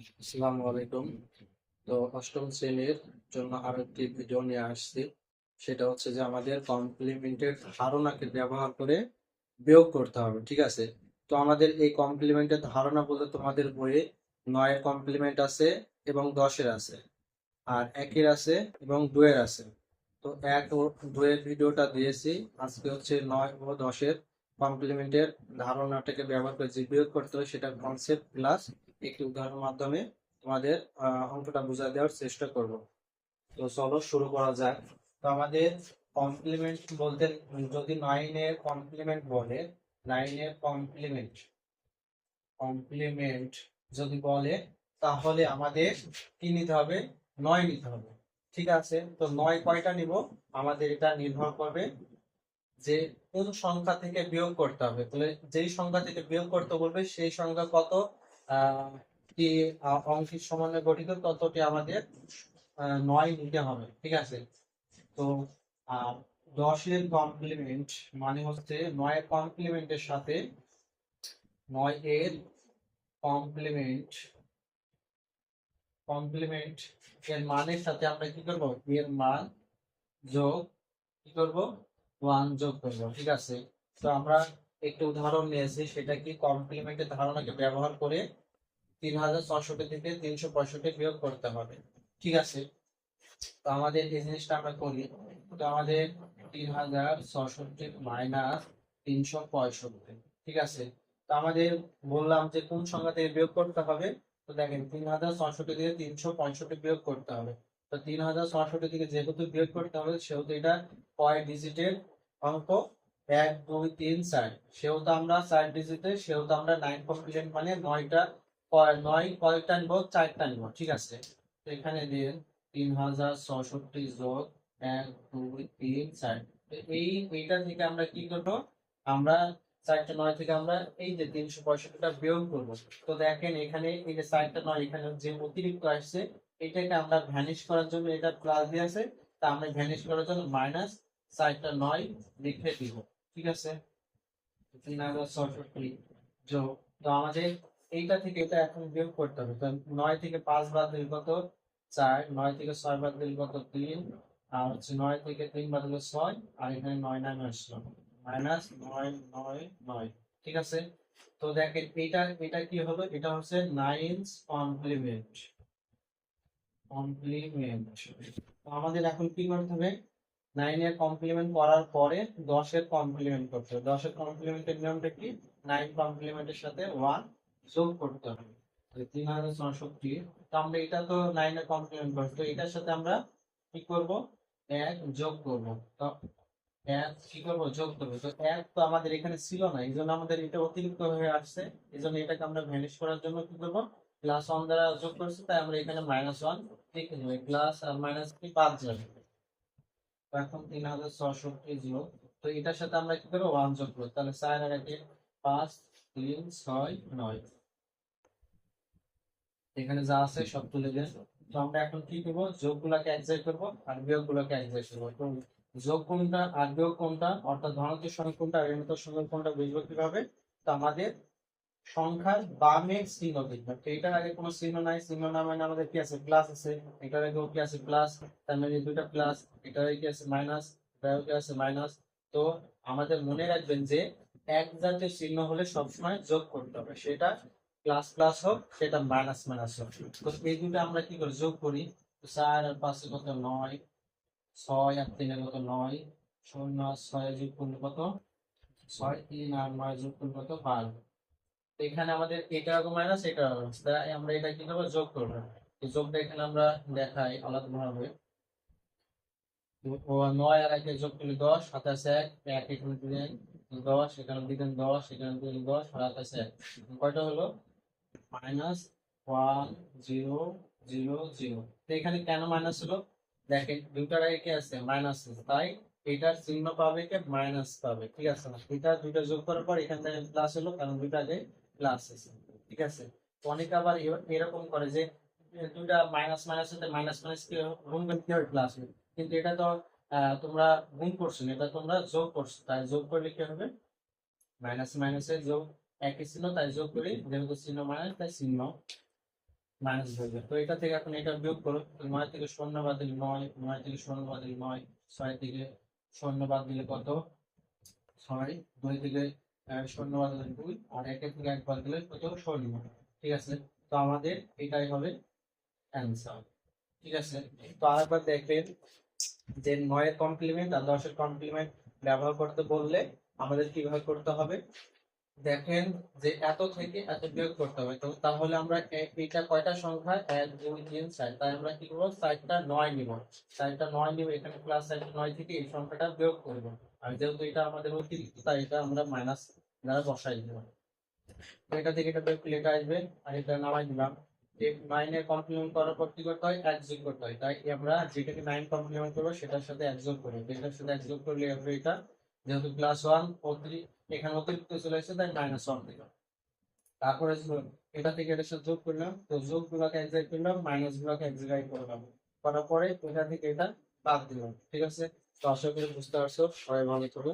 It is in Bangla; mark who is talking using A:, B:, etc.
A: আসসালামু আলাইকুম। তো অষ্টম শ্রেণির জন্য আরও একটি ভিডিও নিয়ে আসছি। সেটা হচ্ছে যে আমাদের কমপ্লিমেন্টের ধারণাকে ব্যবহার করে বিয়োগ করতে হবে, ঠিক আছে? তো আমাদের এই কমপ্লিমেন্টের ধারণা বলতে তোমাদের বইয়ে নয়ের কমপ্লিমেন্ট আছে এবং দশের আছে, আর একের আছে এবং দুয়ের আছে। তো এক ও দুয়ের ভিডিওটা দিয়েছি, আজকে হচ্ছে নয় ও দশের কমপ্লিমেন্টের ধারণাটাকে ব্যবহার করে যে বিয়োগ করতে হয় সেটা কনসেপ্ট প্লাস একটি উদাহরণের মাধ্যমে তোমাদের অঙ্কটা বুঝা দেওয়ার চেষ্টা করব। তো চলো শুরু করা যাক। তো আমাদের কমপ্লিমেন্ট বলতে, যদি নাইনের কমপ্লিমেন্ট বলে নাইনের কমপ্লিমেন্ট কমপ্লিমেন্ট যদি বলে, তাহলে আমাদের কি নিতে হবে? নয় নিতে হবে। ঠিক আছে? তো নয় কয়টা নিব? আমাদের এটা নির্ভর করবে যে কোন সংখ্যা থেকে বিয়োগ করতে হবে। তাহলে যেই সংখ্যা থেকে বিয়োগ করতে বলবে, সেই সংখ্যা কত? আহ, কি আহ, অঙ্কের সমানে গঠিত ততটি আমাদের নয় নিতে হবে ঠিক আছে? তো আর দশের কমপ্লিমেন্ট মানে হচ্ছে নয়ের কমপ্লিমেন্টের সাথে নয় এর কমপ্লিমেন্ট কমপ্লিমেন্ট এর মানের সাথে আমরা কি করব? এর মান যোগ কি করব? ওয়ান যোগ করব ঠিক আছে? তো আমরা একটি উদাহরণ নিয়েছি, সেটা কি কমপ্লিমেন্টের ধারণাকে ব্যবহার করে তিন হাজার ছষট্টি থেকে তিনশো পঁয়ষট্টি বিয়োগ করতে হবে। ঠিক আছে? তো আমাদের এই জিনিসটা আমরা করি। তো আমাদের তিন হাজার ছষট্টি মাইনাস তিনশো পঁয়ষট্টি, ঠিক আছে? তো আমাদের বললাম যে কোন সংখ্যা থেকে বিয়োগ করতে হবে? তো দেখেন, তিন হাজার ছষট্টি থেকে তিনশো পঁয়ষট্টি বিয়োগ করতে হবে। তো তিন হাজার ছষট্টি থেকে যেহেতু বিয়োগ করতে হবে, সেহেতু এটা কয় ডিজিটের অঙ্ক এক দুই, তিন, চার। সেহেতু আমরা চার ডিজিটের সেহেতু আমরা নাইন কমপ্লিট মানে নয়টা নয় কয়টা নিব, চারটা নিব, ঠিক আছে? তো এখানে দিন তিন হাজার ছষট্টি যোগ এক, দুই, তিন, চার। এই, এইটা থেকে আমরা কি করব? আমরা চারটা নয় থেকে আমরা এই যে তিনশো পঁয়ষট্টিটা বিয়োগ করব। তো দেখেন এখানে এই যে চারটা নয়, এখানে যে অতিরিক্ত আসছে, এটাকে আমরা ভ্যানিশ করার জন্য এটা প্লাস দিয়ে আছে, তা আমরা ভ্যানিশ করার জন্য মাইনাস চারটা নয় লিখে দিব। ঠিক আছে? তিন হাজার ছষট্টি যোগ তো আমাদের এইটা থেকে এটা এখন বিয়োগ করতে হবে। তো নয় থেকে পাঁচ বাদ দিল কত? চার, নয় থেকে ছয় বাদ দিল কত? তিন। আর হচ্ছে নয় থেকে তিন বাদ দিল ছয়। আর এখানে নয় নামে আসলো। মাইনাস নয় নয় নয়। ঠিক আছে? তো দেখেন এটা এটা কি হলো? এটা হচ্ছে নাইনস কমপ্লিমেন্ট কমপ্লিমেন্ট আমাদের এখন কি করতে হবে? নাইনের কমপ্লিমেন্ট করার পরে দশের কমপ্লিমেন্ট করতে হবে। দশের কমপ্লিমেন্টের নিয়মটা কি? নাইন কমপ্লিমেন্টের সাথে ওয়ান যোগ করতে হবে। তিন হাজার চৌষট্টি তো আমরা এটা তো নাইনের কমপ্লিমেন্ট করব তো এটার সাথে আমরা কি করব? এক যোগ করব। তো এক কি করব? যোগ করব। তো এক তো আমাদের এখানে ছিল না। এই জন্য আমাদের এটা অতিরিক্ত হয়ে আসছে। এই জন্য এটাকে আমরা ভ্যানিশ করার জন্য কি করব? প্লাস ওয়ান দ্বারা যোগ করছি। তাই আমরা এখানে মাইনাস ওয়ান লিখে প্লাস আর মাইনাস কি বাদ যাবে। এখন তিন হাজার ছষট্টি যোগ তো এটার সাথে আমরা কি করব? ওয়ান যোগ করব। তাহলে চার আর একে পাঁচ, তিন, ছয়, নয়। এখানে যা আছে সব তুলে দেন। তো আমরা এখন কি করব? যোগ গুলাকে এক করব আর বিয়োগ গুলাকে এক জায়গায় করব। তো যোগ কোনটা আর বিয়োগ কোনটা? অর্থাৎ ধনাত্মক সংখ্যা কোনটা আর ঋণাত্মক সংখ্যা কোনটা বুঝব কীভাবে? তো আমাদের সংখ্যার বামে চিহ্ন দেখবে তো এটার আগে কোনো চিহ্ন নাই, চিহ্ন না মানে আমাদের কি আছে? প্লাস আছে। এটার আগে কি আছে? প্লাস তার মানে দুইটা প্লাস এটার কি আছে? মাইনাস এটার কি আছে? মাইনাস তো আমাদের মনে রাখবেন যে এক জাতীয় চিহ্ন হলে সবসময় যোগ করতে হবে। সেটা প্লাস প্লাস হোক, সেটা মাইনাস মাইনাস হোক। তো এই দুটো আমরা কি করি? যোগ করি। চার আর পাঁচে কত? নয়। ছয় আর তিনে কত? নয়। শূন্য আর ছয় যোগ করলে কত? ছয়, তিন আর নয় যোগ করলে কত? বারো। এখানে আমাদের এটা মাইনাস এটা তাই আমরা এটা কি করব যোগ করব? যোগটা এখানে আমরা দেখাই, আলাদা ভাবে। ও নয় আর একে যোগ করলে দশ, সাতাশ এক এক এখানে দিলেন দশ, এখানে দিলেন দশ, এখানে দিলেন দশ সাতাশ এক। কয়টা হলো? Minus one zero zero zero তো এখানে কেন মাইনাস হলো? দেখেন, দুইটার আগে কি আছে? মাইনাস তাই এটার চিহ্ন পাবে কে? মাইনাস পাবে। ঠিক আছে? না এটা দুইটা যোগ করার পর এখান থেকে প্লাস হলো, কারণ দুইটা আগে প্লাস আছে ঠিক আছে? অনেকে আবার এরকম করে যে দুইটা মাইনাস মাইনাস সাথে মাইনাস মাইনাস কি? গুণ করে কি হবে? প্লাস হবে। কিন্তু এটা তো তোমরা গুণ করছ না, এটা তোমরা যোগ করছ। তাই যোগ করলে কি হবে? মাইনাস মাইনাসে যোগ একই চিহ্ন তাই যোগ করি যেহেতু চিহ্ন মাইনাস তাই চিহ্ন মাইনাস হয়ে যাবে। তো এটা থেকে এখন এটা বিয়োগ করো। নয় থেকে শূন্য বাদ দিলে নয় নয় থেকে শূন্য বাদ দিলে নয় ছয় থেকে শূন্য বাদ দিলে কত? ছয় দুই থেকে শূন্য বাদ দুই, আর একে থেকে এক বাদ দিলে কত? শূন্য। ঠিক আছে? তো আমাদের এটাই হবে অ্যান্সার ঠিক আছে? তো আরেকবার দেখবেন যে নয়ের কমপ্লিমেন্ট আর দশের কমপ্লিমেন্ট ব্যবহার করতে বললে আমাদের কীভাবে করতে হবে? দেখেন যে এত থেকে এত বিয়োগ করতে হবে। তো তাহলে আমরা এ- এটা কয়টা সংখ্যা? এক, দুই, তিন, চার। তাই আমরা কি করব? চারটা নয় নিব। চারটা নয় নিব এখানে প্লাস চারটা নয় থেকে এই সংখ্যাটা বিয়োগ করব। আর যেহেতু এটা আমাদের অতিরিক্ত, তাই এটা আমরা মাইনাস দ্বারা বসাই দিব। এটা থেকে এটা বিয়োগ এটা আসবে। আর এটা নামাই দিলাম। নাইনের কমপ্লিমেন্ট করার পর কি করতে হয়? এক যোগ করতে হয়। তাই আমরা যেটাকে নাইন কমপ্লিমেন্ট করব, সেটার সাথে এক যোগ করব। সাথে এক যোগ করলে এটা। যেহেতু প্লাস ওয়ান অতিরিক্ত এখানে অতিরিক্ত চলে আসছে তাই মাইনাস ওয়ান দিলাম তারপরে এটা থেকে এটা সাথে যোগ করলাম, তো যোগ গুলাকে এক করলাম মাইনাস গুলাকে এক জায়গায় করলাম। করার পরে এটা থেকে এটা বাদ দিলাম, ঠিক আছে? তো আশা করি বুঝতে পারছ, সবাই ভালো থাকো।